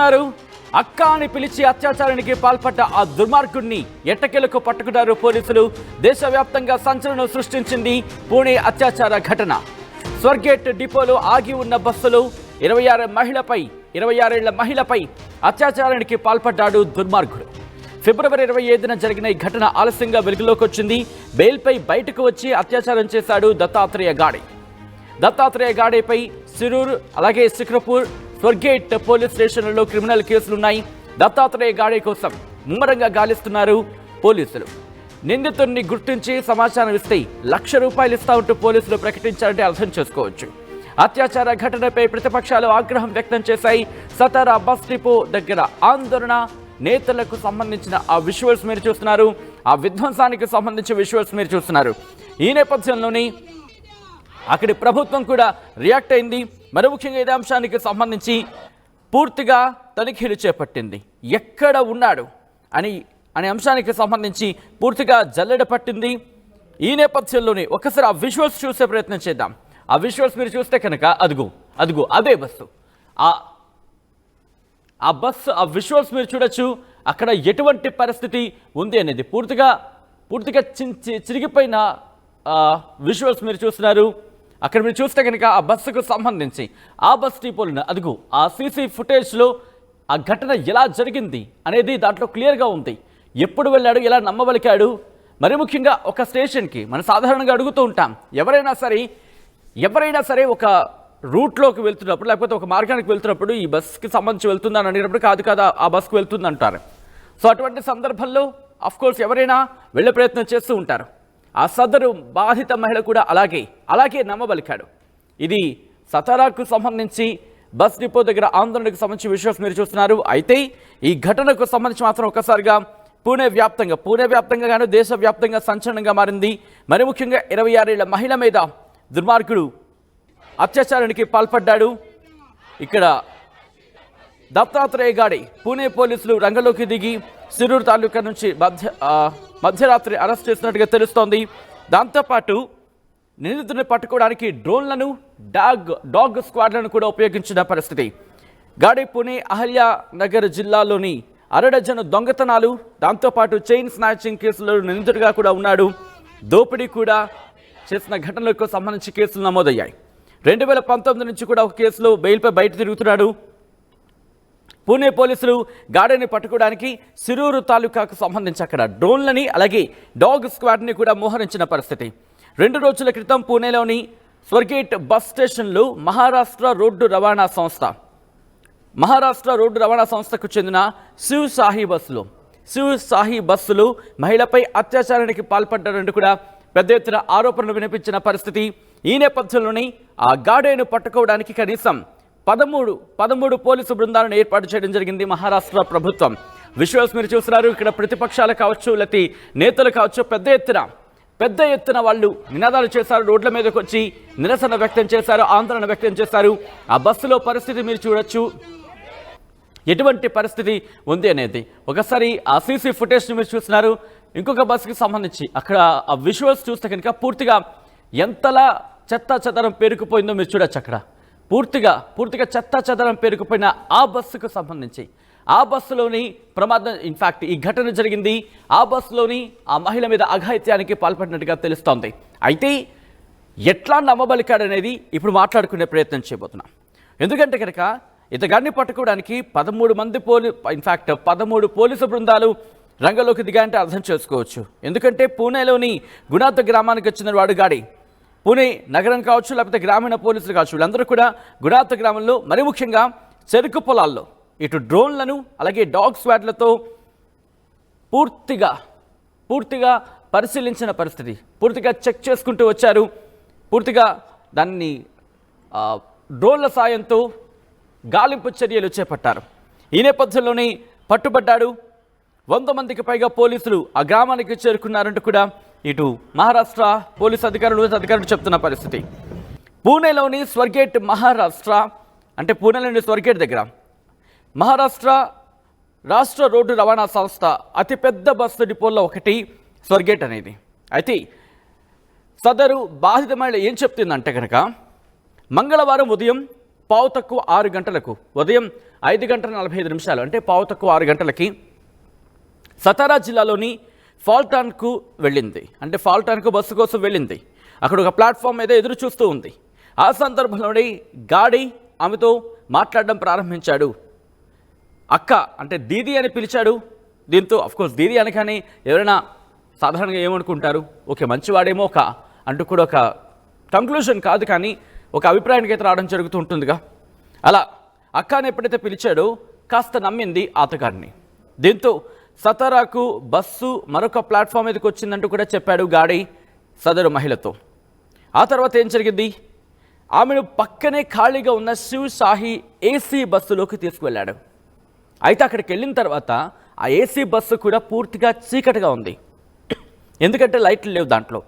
చేస్తున్నారు అక్క అని పిలిచి అత్యాచారానికి పాల్పడ్డ ఆ దుర్మార్గుడిని ఎట్టకేలకు పట్టుకున్నారు పోలీసులు. దేశవ్యాప్తంగా సంచలనం సృష్టించింది పూణే అత్యాచార ఘటన. స్వర్గేట్ డిపోలో ఆగి ఉన్న బస్సులో ఇరవై ఆరు మహిళపై ఇరవై ఆరేళ్ళ మహిళపై అత్యాచారానికి పాల్పడ్డాడు దుర్మార్గుడు. ఫిబ్రవరి ఇరవై ఐదున జరిగిన ఈ ఘటన ఆలస్యంగా వెలుగులోకి వచ్చింది. బెయిల్పై బయటకు వచ్చి అత్యాచారం చేశాడు దత్తాత్రేయ గాడే. దత్తాత్రేయ గాడేపై సిరూర్ అలాగే సిక్రపూర్ స్వర్గేట్ పోలీస్ స్టేషన్లలో క్రిమినల్ కేసులున్నాయి. దత్తాత్రేయ గాడే కోసం ముమ్మరంగా గాలిస్తున్నారు పోలీసులు. నిందితుడిని గుర్తించి సమాచారం ఇస్తే లక్ష రూపాయలు ఇస్తా ఉంటూ పోలీసులు ప్రకటించారంటే అర్థం చేసుకోవచ్చు. అత్యాచార ఘటనపై ప్రతిపక్షాలు ఆగ్రహం వ్యక్తం చేశాయి. సతారా బస్ డిపో దగ్గర ఆందోళన నేతలకు సంబంధించిన ఆ విజువల్స్ మీరు చూస్తున్నారు. ఆ విధ్వంసానికి సంబంధించిన విజువల్స్ మీరు చూస్తున్నారు. ఈ నేపథ్యంలోని అక్కడి ప్రభుత్వం కూడా రియాక్ట్ అయింది. మరి ముఖ్యంగా ఇదే అంశానికి సంబంధించి పూర్తిగా తనిఖీలు చేపట్టింది. ఎక్కడ ఉన్నాడు అని అనే అంశానికి సంబంధించి పూర్తిగా జల్లెడ పట్టింది. ఈ నేపథ్యంలోనే ఒకసారి ఆ విజువల్స్ చూసే ప్రయత్నం చేద్దాం. ఆ విజువల్స్ మీరు చూస్తే కనుక అదుగు అదుగు అదే బస్సు. ఆ ఆ బస్సు ఆ విజువల్స్ మీరు చూడొచ్చు. అక్కడ ఎటువంటి పరిస్థితి ఉంది అనేది పూర్తిగా పూర్తిగా చిరిగిపోయిన విజువల్స్ మీరు చూస్తున్నారు. అక్కడ మీరు చూస్తే కనుక ఆ బస్సుకు సంబంధించి ఆ బస్ డిపోలను అదుగు ఆ సీసీ ఫుటేజ్లో ఆ ఘటన ఎలా జరిగింది అనేది దాంట్లో క్లియర్గా ఉంది. ఎప్పుడు వెళ్ళాడు ఎలా నమ్మవలికాడు? మరి ముఖ్యంగా ఒక స్టేషన్కి మనం సాధారణంగా అడుగుతూ ఉంటాం ఎవరైనా సరే ఎవరైనా సరే ఒక రూట్లోకి వెళ్తున్నప్పుడు లేకపోతే ఒక మార్గానికి వెళ్తున్నప్పుడు ఈ బస్కి సంబంధించి వెళ్తుందని అడిగినప్పుడు కాదు కాదు ఆ బస్కి వెళ్తుంది అంటారు సో అటువంటి సందర్భంలో కోర్స్ ఎవరైనా వెళ్ళే ప్రయత్నం చేస్తూ ఉంటారు. ఆ సదరు బాధిత మహిళ కూడా అలాగే అలాగే నమ్మబలికాడు. ఇది సతారాకు సంబంధించి బస్ డిపో దగ్గర ఆందోళనకు సంబంధించి విషయం మీరు చూస్తున్నారు. అయితే ఈ ఘటనకు సంబంధించి మాత్రం ఒక్కసారిగా పూణే వ్యాప్తంగా పూణే వ్యాప్తంగా గాను దేశవ్యాప్తంగా సంచలనంగా మారింది. మరి ముఖ్యంగా ఇరవై ఆరేళ్ళ మహిళ మీద దుర్మార్గుడు అత్యాచారానికి పాల్పడ్డాడు. ఇక్కడ దత్తాత్రేయ గాడి పూణే పోలీసులు రంగంలోకి దిగి సిరూరు తాలూకా నుంచి మధ్య మధ్యరాత్రి అరెస్ట్ చేసినట్టుగా తెలుస్తోంది. దాంతోపాటు నిందితుడిని పట్టుకోవడానికి డ్రోన్లను డాగ్ డాగ్ స్క్వాడ్లను కూడా ఉపయోగించిన పరిస్థితి. గాడి పుణే అహల్యా నగర్ జిల్లాలోని అరడజను దొంగతనాలు దాంతోపాటు చైన్ స్నాచింగ్ కేసులో నిందితుడిగా కూడా ఉన్నాడు. దోపిడీ కూడా చేసిన ఘటనలకు సంబంధించి కేసులు నమోదయ్యాయి. రెండు వేల పంతొమ్మిది నుంచి కూడా ఒక కేసులో బెయిల్పై బయట తిరుగుతున్నాడు. పూణే పోలీసులు గాడిని పట్టుకోవడానికి సిరూరు తాలూకాకు సంబంధించి అక్కడ డ్రోన్లని అలాగే డాగ్ స్క్వాడ్ని కూడా మోహరించిన పరిస్థితి. రెండు రోజుల క్రితం పూణేలోని స్వర్గేట్ బస్ స్టేషన్లో మహారాష్ట్ర రోడ్డు రవాణా సంస్థ. మహారాష్ట్ర రోడ్డు రవాణా సంస్థకు చెందిన శివ్ సాహి బస్సులు. శివ్ సాహి బస్సులు మహిళపై అత్యాచారానికి పాల్పడ్డారంటూ కూడా పెద్ద ఎత్తున ఆరోపణలు వినిపించిన పరిస్థితి. ఈ నేపథ్యంలోని ఆ గాడేను పట్టుకోవడానికి కనీసం పదమూడు పదమూడు పోలీసు బృందాలను ఏర్పాటు చేయడం జరిగింది మహారాష్ట్ర ప్రభుత్వం. విజువల్స్ మీరు చూస్తున్నారు ఇక్కడ ప్రతిపక్షాలు కావచ్చు లేకపోతే నేతలు కావచ్చు పెద్ద ఎత్తున పెద్ద ఎత్తున వాళ్ళు నినాదాలు చేశారు రోడ్ల మీదకి వచ్చి నిరసన వ్యక్తం చేశారు ఆందోళన వ్యక్తం చేశారు. ఆ బస్సులో పరిస్థితి మీరు చూడొచ్చు. ఎటువంటి పరిస్థితి ఉంది అనేది. ఒకసారి ఆ సీసీ ఫుటేజ్ని మీరు చూస్తున్నారు. ఇంకొక బస్సుకి సంబంధించి అక్కడ ఆ విజువల్స్ చూస్తే కనుక పూర్తిగా ఎంతలా చెత్త చెదరం పేరుకుపోయిందో మీరు చూడొచ్చు అక్కడ. పూర్తిగా పూర్తిగా చెత్త చెదరం పేరుకుపోయిన ఆ బస్సుకు సంబంధించి. ఆ బస్సులోని ప్రమాదం ఇన్ఫ్యాక్ట్ ఈ ఘటన జరిగింది. ఆ బస్సులోని ఆ మహిళ మీద అఘాయిత్యానికి పాల్పడినట్టుగా తెలుస్తోంది. అయితే ఎట్లా నమ్మబలికాడనేది ఇప్పుడు మాట్లాడుకునే ప్రయత్నం చేయబోతున్నాం. ఎందుకంటే కనుక ఇతగాన్ని పట్టుకోవడానికి పదమూడు మంది పోలీ ఇన్ఫాక్ట్ పదమూడు పోలీసు బృందాలు రంగంలోకి దిగాయంటే అర్థం చేసుకోవచ్చు. ఎందుకంటే పూణేలోని గుణాత గ్రామానికి వచ్చిన వాడు గాడి. పూణే నగరం కావచ్చు లేకపోతే గ్రామీణ పోలీసులు కావచ్చు వీళ్ళందరూ కూడా గుడాత గ్రామంలో మరి ముఖ్యంగా చెరుకు పొలాల్లో. ఇటు డ్రోన్లను అలాగే డాగ్ స్వాడ్లతో పూర్తిగా పూర్తిగా పరిశీలించిన పరిస్థితి. పూర్తిగా చెక్ చేసుకుంటూ వచ్చారు. పూర్తిగా దాన్ని డ్రోన్ల సాయంతో గాలింపు చర్యలు చేపట్టారు. ఈ నేపథ్యంలోనే పట్టుబడ్డాడు. వంద మందికి పైగా పోలీసులు ఆ గ్రామానికి చేరుకున్నారంటూ కూడా ఇటు మహారాష్ట్ర పోలీస్ అధికారులు అధికారులు చెప్తున్న పరిస్థితి. పూణేలోని స్వర్గేట్ మహారాష్ట్ర అంటే పూణేలోని స్వర్గేట్ దగ్గర మహారాష్ట్ర రాష్ట్ర రోడ్డు రవాణా సంస్థ అతిపెద్ద బస్సు డిపోల్లో ఒకటి స్వర్గేట్ అనేది. అయితే సదరు బాధిత మహిళ ఏం చెప్తుందంటే కనుక మంగళవారం ఉదయం పావు తక్కువ ఆరు గంటలకు ఉదయం ఐదు గంటల నలభై ఐదు నిమిషాలు అంటే పావు తక్కువ ఆరు గంటలకి సతారా జిల్లాలోని ఫాల్టాన్కు వెళ్ళింది. అంటే ఫాల్టాన్కు బస్సు కోసం వెళ్ళింది. అక్కడ ఒక ప్లాట్ఫామ్ మీద ఎదురు చూస్తూ ఉంది. ఆ సందర్భంలోనే గాడి ఆమెతో మాట్లాడడం ప్రారంభించాడు. అక్క అంటే దీది అని పిలిచాడు. దీంతో అఫ్కోర్స్ దీది అనగానే ఎవరైనా సాధారణంగా ఏమనుకుంటారు? ఓకే మంచివాడేమో ఒక అంటూ కూడా ఒక కంక్లూషన్ కాదు కానీ ఒక అభిప్రాయానికి అయితే రావడం జరుగుతూ ఉంటుందిగా అలా అక్క అని ఎప్పుడైతే పిలిచాడో కాస్త నమ్మింది ఆతగాడిని దీంతో సతారాకు బస్సు మరొక ప్లాట్ఫామ్ మీదకి వచ్చిందంటూ కూడా చెప్పాడు గాడి సదరు మహిళతో. ఆ తర్వాత ఏం జరిగింది? ఆమెను పక్కనే ఖాళీగా ఉన్న శివ్ షాహి ఏసీ బస్సులోకి తీసుకువెళ్ళాడు. అయితే అక్కడికి వెళ్ళిన తర్వాత ఆ ఏసీ బస్సు కూడా పూర్తిగా చీకటిగా ఉంది. ఎందుకంటే లైట్లు లేవు దాంట్లో.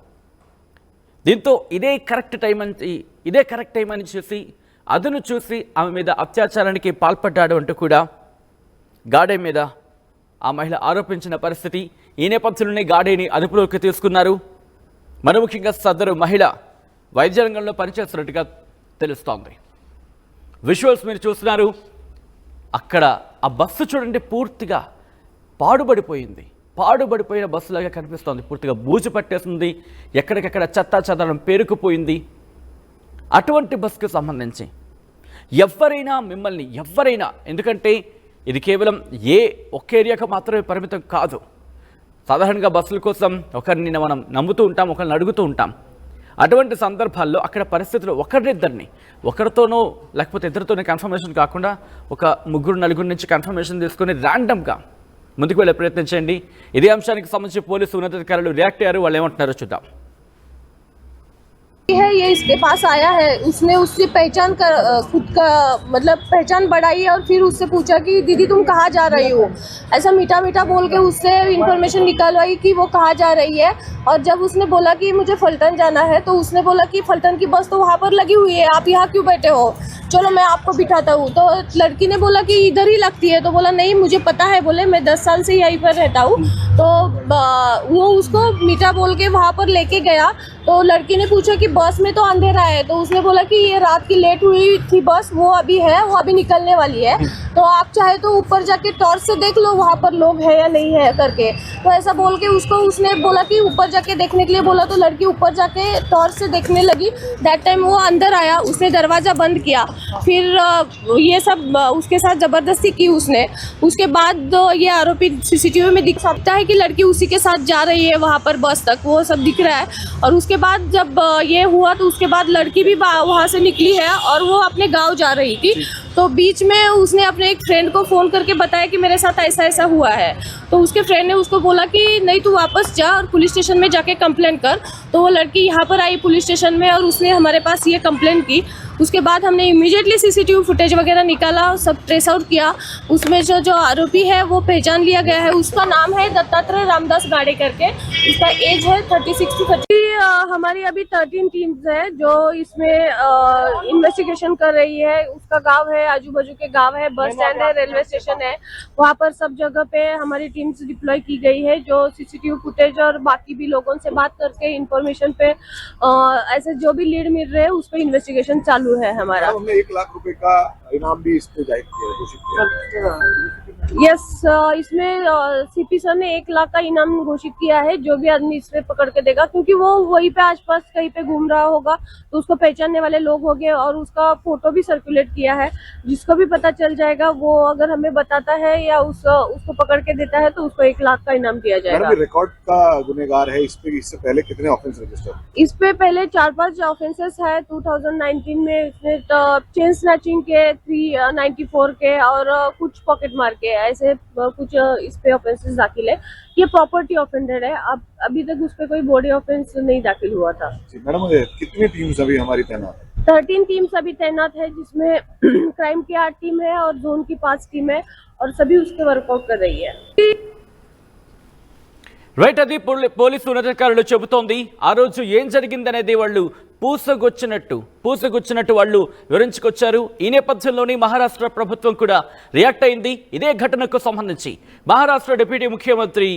దీంతో ఇదే కరెక్ట్ టైం అని ఇదే కరెక్ట్ టైం అని చూసి అదును చూసి ఆమె మీద అత్యాచారానికి పాల్పడ్డాడు అంటూ కూడా గాడే మీద ఆ మహిళ ఆరోపించిన పరిస్థితి ఈ నేపథ్యంలోనే గాడేని అదుపులోకి తీసుకున్నారు. మరి ముఖ్యంగా సదరు మహిళ వైద్య రంగంలో పనిచేస్తున్నట్టుగా తెలుస్తోంది. విజువల్స్ మీరు చూస్తున్నారు. అక్కడ ఆ బస్సు చూడండి పూర్తిగా పాడుబడిపోయింది. పాడుబడిపోయిన బస్సులాగా కనిపిస్తోంది. పూర్తిగా బూజు పట్టేస్తుంది ఎక్కడికెక్కడ చెత్త చెదరం పేరుకుపోయింది. అటువంటి బస్సుకు సంబంధించి ఎవరైనా మిమ్మల్ని ఎవరైనా ఎందుకంటే ఇది కేవలం ఏ ఒక్క ఏరియాకు మాత్రమే పరిమితం కాదు. సాధారణంగా బస్సుల కోసం ఒకరిని మనం నమ్ముతూ ఉంటాం ఒకరిని అడుగుతూ ఉంటాం. అటువంటి సందర్భాల్లో అక్కడ పరిస్థితులు ఒకరిద్దరిని ఒకరితోనో లేకపోతే ఇద్దరితోనే కన్ఫర్మేషన్ కాకుండా ఒక ముగ్గురు నలుగురు నుంచి కన్ఫర్మేషన్ తీసుకొని ర్యాండమ్గా ముందుకు వెళ్ళే ప్రయత్నం చేయండి. ఇదే అంశానికి సంబంధించి పోలీసు ఉన్నతాధికారులు రియాక్ట్ అయ్యారు. వాళ్ళు ఏమంటున్నారో చూద్దాం. है, ये इसके पास आया है। उसने उससे पहचान कर खुद का मतलब पहचान बढ़ाई और फिर उससे पूछा कि, दीदी, तुम कहाँ जा रही हो? ऐसा मीठा मीठा बोल के उससे इंफॉर्मेशन निकालवाई कि वो कहाँ जा रही है। और जब उसने बोला कि मुझे फलटन जाना है तो उसने बोला कि फलटन की बस तो वहाँ पर लगी हुई है, आप यहाँ क्यों बैठे हो? चलो मैं आपको बिठाता हूँ। तो लड़की ने बोला कि इधर ही लगती है। तो बोला, नहीं, मुझे पता है, बोले, मैं दस साल से यहीं पर रहता हूँ। तो वो उसको मीठा बोल के वहाँ पर लेके गया। तो लड़की ने पूछा कि बस में तो अंधेरा है। तो उसने बोला कि ये रात की लेट हुई थी बस, वो अभी है, वो अभी निकलने वाली है। तो आप चाहे तो ऊपर जाके टॉर्च से देख लो वहाँ पर लोग है या नहीं है करके। तो ऐसा बोल के उसको, उसने बोला कि ऊपर जाके देखने के लिए बोला तो लड़की ऊपर जाके टॉर्च से देखने लगी। दैट टाइम वो अंदर आया, उसने दरवाज़ा बंद किया। फिर ये सब उसके साथ ज़बरदस्ती की उसने। उसके बाद ये आरोपी सीसीटीवी में दिख सकता है कि लड़की उसी के साथ जा रही है वहाँ पर बस तक। वो सब दिख रहा है। और उसके बाद जब ये हुआ तो उसके बाद लड़की भी वहाँ से निकली है और वो अपने गाँव जा रही थी। तो बीच में उसने अपने एक फ्रेंड को फ़ोन करके बताया कि मेरे साथ ऐसा ऐसा हुआ है। तो उसके फ्रेंड ने उसको बोला कि, नहीं, तू वापस जा और पुलिस स्टेशन में जाके कंप्लेंट कर। तो वो लड़की यहाँ पर आई पुलिस स्टेशन में और उसने हमारे पास ये कंप्लेंट की। उसके बाद हमने इमीडिएटली सीसीटीवी फुटेज वगैरह निकाला, सब ट्रेस आउट किया। उसमें जो जो आरोपी है, वो पहचान लिया गया है। उसका नाम है दत्तात्रेय रामदास गाड़े करके उसका एज है थर्टी सिक्स टू थर्टी हमारी अभी थर्टीन टीम्स है, जो इसमें इन्वेस्टिगेशन कर रही है। उसका गाँव है आजू बाजू के गाँव है, बस स्टैंड है रेलवे स्टेशन है। वहाँ पर सब जगह पे हमारी टीम्स डिप्लॉय की गई है, जो सीसीटीवी फुटेज और बाकी भी लोगों से बात करके इंफॉर्मेशन पे ऐसे जो भी लीड मिल रहे हैं उस पर इन्वेस्टिगेशन चालू है हमारा। हमने एक लाख रुपए का इनाम भी इस पे ज़ाहिर किया है यस इसमें सीपी सर ने एक लाख का इनाम घोषित किया है जो भी आदमी इस पे पकड़ के देगा क्योंकि वो वहीं पे आसपास कहीं पे घूम रहा होगा तो उसको पहचानने वाले लोग होंगे और उसका फ़ोटो भी सर्कुलेट किया है जिसको भी पता चल जाएगा वो अगर हमें बताता है या उस उसको पकड़ के देता है तो उसको एक लाख का इनाम दिया जाएगा। रिकॉर्ड का गुनेगार है इस पे इससे पहले कितने ऑफेंस रजिस्टर इस पे पहले चार पाँच ऑफेंसेस है 2019 में इसने चेन स्नैचिंग के 394 के और कुछ पॉकेट मार के। ऐसे अ, कुछ अ, इस पे ऑफेंसेस दाखिल है ये प्रॉपर्टी ऑफेंडर है अब अभी तक उस पे कोई बॉडी ऑफेंस नहीं दाखिल हुआ था मैडम ये कितनी टीम्स अभी हमारी तैनात है थर्टीन टीम्स अभी तैनात है जिसमें क्राइम की आठ टीम है और जोन की पांच टीम है और सभी उसके वर्कआउट कर रही है రైట్ అది పోలీ- పోలీసు ఉన్నతాధికారులు చెబుతోంది ఆ రోజు ఏం జరిగిందనేది వాళ్ళు పూసగొచ్చినట్టు పూసగొచ్చినట్టు వాళ్ళు వివరించుకొచ్చారు ఈ నేపథ్యంలోని మహారాష్ట్ర ప్రభుత్వం కూడా రియాక్ట్ అయింది ఇదే ఘటనకు సంబంధించి మహారాష్ట్ర డిప్యూటీ ముఖ్యమంత్రి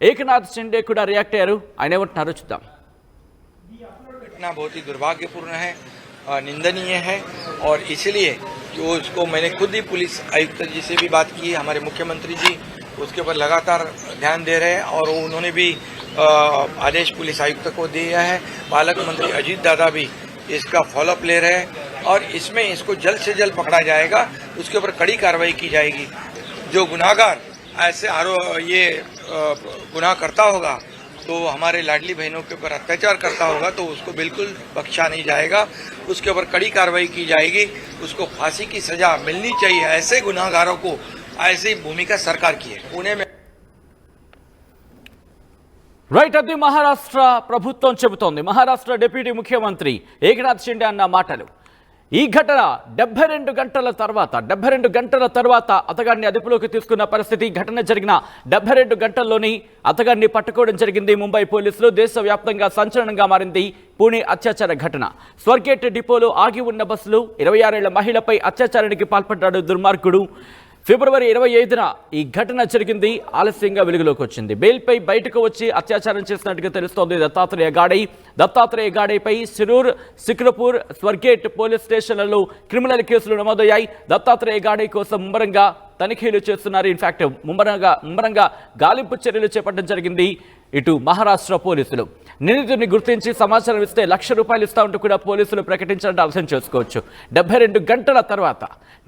ఏకనాథ్ షిండే కూడా రియాక్ట్ అయ్యారు ఆయన ఏమంటున్నారో చూద్దాం घटना बहुत ही दुर्भाग्यपूर्ण है अ, निंदनीय है और इसलिए जो उसको मैंने खुद ही पुलिस आयुक्त जी से भी बात की हमारे मुख्यमंत्री जी उसके ऊपर लगातार ध्यान दे रहे हैं और उन्होंने भी आदेश पुलिस आयुक्त को दिया है। पालक मंत्री अजीत दादा भी इसका फॉलोअप ले रहे हैं और इसमें इसको जल्द से जल्द पकड़ा जाएगा। उसके ऊपर कड़ी कार्रवाई की जाएगी। जो गुनाहगार ऐसे आरो, ये गुनाह करता होगा तो हमारे लाडली बहनों के ऊपर अत्याचार करता होगा तो उसको बिल्कुल बख्शा नहीं जाएगा। उसके ऊपर कड़ी कार्रवाई की जाएगी। उसको फांसी की सजा मिलनी चाहिए ऐसे गुनाहगारों को ऐसी भूमिका सरकार की है पुणे में రైట్ అది మహారాష్ట్ర ప్రభుత్వం చెబుతోంది మహారాష్ట్ర డిప్యూటీ ముఖ్యమంత్రి ఏకనాథ్ షిండే అన్న మాటలు ఈ ఘటన డెబ్బై రెండు గంటల తర్వాత డెబ్బై రెండు గంటల తర్వాత అతగాడిని అదుపులోకి తీసుకున్న పరిస్థితి ఘటన జరిగిన డెబ్బై రెండు గంటల్లోని అతగాడిని పట్టుకోవడం జరిగింది ముంబై పోలీసులు దేశవ్యాప్తంగా సంచలనంగా మారింది పూణే అత్యాచార ఘటన స్వర్గేట్ డిపోలో ఆగి ఉన్న బస్సులు ఇరవై ఆరేళ్ల మహిళపై అత్యాచారానికి పాల్పడ్డాడు దుర్మార్గుడు ఫిబ్రవరి ఇరవై ఐదున ఈ ఘటన జరిగింది ఆలస్యంగా వెలుగులోకి వచ్చింది. బెయిల్పై బయటకు వచ్చి అత్యాచారం చేసినట్టుగా తెలుస్తోంది దత్తాత్రేయ గాడై. దత్తాత్రేయ గాడైపై సిరూర్ సిక్రపూర్ స్వర్గేట్ పోలీస్ స్టేషన్లలో క్రిమినల్ కేసులు నమోదయ్యాయి. దత్తాత్రేయ గాడై కోసం ముమ్మరంగా తనిఖీలు చేస్తున్నారు. ఇన్ఫాక్ట్ ముమ్మరంగా ముమ్మరంగా గాలింపు చర్యలు చేపట్టడం జరిగింది. ఇటు మహారాష్ట్ర పోలీసులు. నిందితుడిని గుర్తించి సమాచారం ఇస్తే లక్ష రూపాయలు ఇస్తా ఉంటూ కూడా పోలీసులు ప్రకటించాలంటే అర్థం చేసుకోవచ్చు. డెబ్బై రెండు గంటల తర్వాత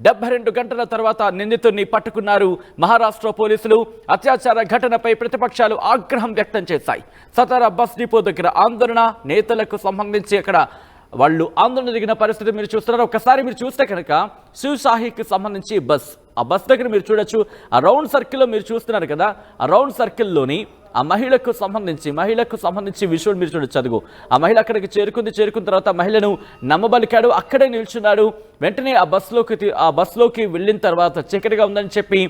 డెబ్బై రెండు గంటల తర్వాత నిందితుడిని పట్టుకున్నారు మహారాష్ట్ర పోలీసులు. అత్యాచార ఘటనపై ప్రతిపక్షాలు ఆగ్రహం వ్యక్తం చేశాయి. సతారా బస్ డిపో దగ్గర ఆందోళన నేతలకు సంబంధించి అక్కడ వాళ్ళు ఆందోళన దిగిన పరిస్థితి మీరు చూస్తున్నారు. ఒకసారి మీరు చూస్తే కనుక శివసాహికి సంబంధించి బస్ ఆ బస్ దగ్గర మీరు చూడొచ్చు. ఆ రౌండ్ సర్కిల్లో మీరు చూస్తున్నారు కదా ఆ రౌండ్ సర్కిల్లోని ఆ మహిళకు సంబంధించి మహిళకు సంబంధించి విషయం మీరు చూడొచ్చు చదువు. ఆ మహిళ అక్కడికి చేరుకుంది చేరుకున్న తర్వాత మహిళను నమ్మబలికాడు అక్కడే నిల్చున్నాడు. వెంటనే ఆ బస్సులోకి ఆ బస్సులోకి వెళ్ళిన తర్వాత చీకటిగా ఉందని చెప్పి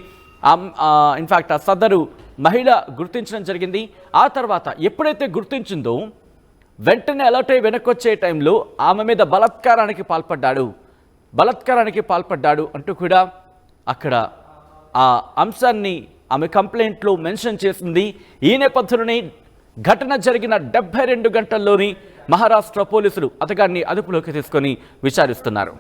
ఇన్ఫాక్ట్ ఆ సదరు మహిళ గుర్తించడం జరిగింది. ఆ తర్వాత ఎప్పుడైతే గుర్తించిందో వెంటనే అలర్ట్ అయి వెనకొచ్చే టైంలో ఆమె మీద బలాత్కారానికి పాల్పడ్డాడు. బలాత్కారానికి పాల్పడ్డాడు అంటూ కూడా అక్కడ ఆ అంశాన్ని ఆమె కంప్లైంట్లో మెన్షన్ చేసింది ఈ నేపథ్యంలోనే ఘటన జరిగిన డెబ్బై రెండు గంటల్లోని మహారాష్ట్ర పోలీసులు అతగాన్ని అదుపులోకి తీసుకొని విచారిస్తున్నారు.